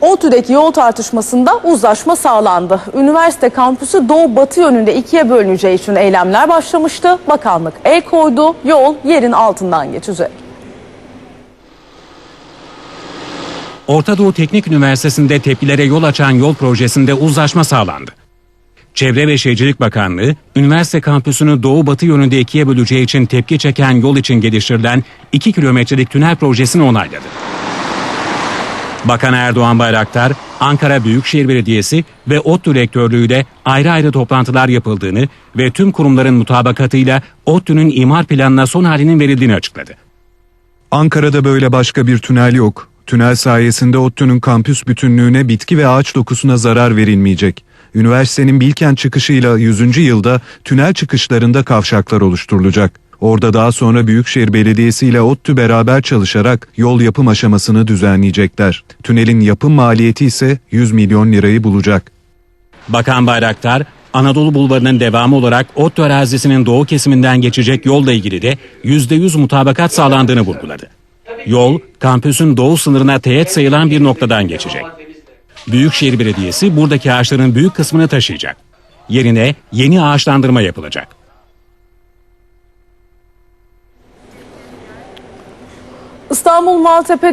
ODTÜ'deki yol tartışmasında uzlaşma sağlandı. Üniversite kampüsü doğu batı yönünde ikiye bölüneceği için eylemler başlamıştı. Bakanlık el koydu, yol yerin altından geçecek. Orta Doğu Teknik Üniversitesi'nde tepkilere yol açan yol projesinde uzlaşma sağlandı. Çevre ve Şehircilik Bakanlığı, üniversite kampüsünü doğu batı yönünde ikiye böleceği için tepki çeken yol için geliştirilen 2 kilometrelik tünel projesini onayladı. Bakan Erdoğan Bayraktar, Ankara Büyükşehir Belediyesi ve ODTÜ rektörlüğüyle ayrı ayrı toplantılar yapıldığını ve tüm kurumların mutabakatıyla ODTÜ'nün imar planına son halinin verildiğini açıkladı. Ankara'da böyle başka bir tünel yok. Tünel sayesinde ODTÜ'nün kampüs bütünlüğüne bitki ve ağaç dokusuna zarar verilmeyecek. Üniversitenin Bilkent çıkışıyla 100. yılda tünel çıkışlarında kavşaklar oluşturulacak. Orada daha sonra Büyükşehir Belediyesi ile ODTÜ beraber çalışarak yol yapım aşamasını düzenleyecekler. Tünelin yapım maliyeti ise 100 milyon lirayı bulacak. Bakan Bayraktar, Anadolu Bulvarı'nın devamı olarak ODTÜ arazisinin doğu kesiminden geçecek yolla ilgili de %100 mutabakat sağlandığını vurguladı. Yol, kampüsün doğu sınırına teğet sayılan bir noktadan geçecek. Büyükşehir Belediyesi buradaki ağaçların büyük kısmını taşıyacak. Yerine yeni ağaçlandırma yapılacak. İstanbul Maltepe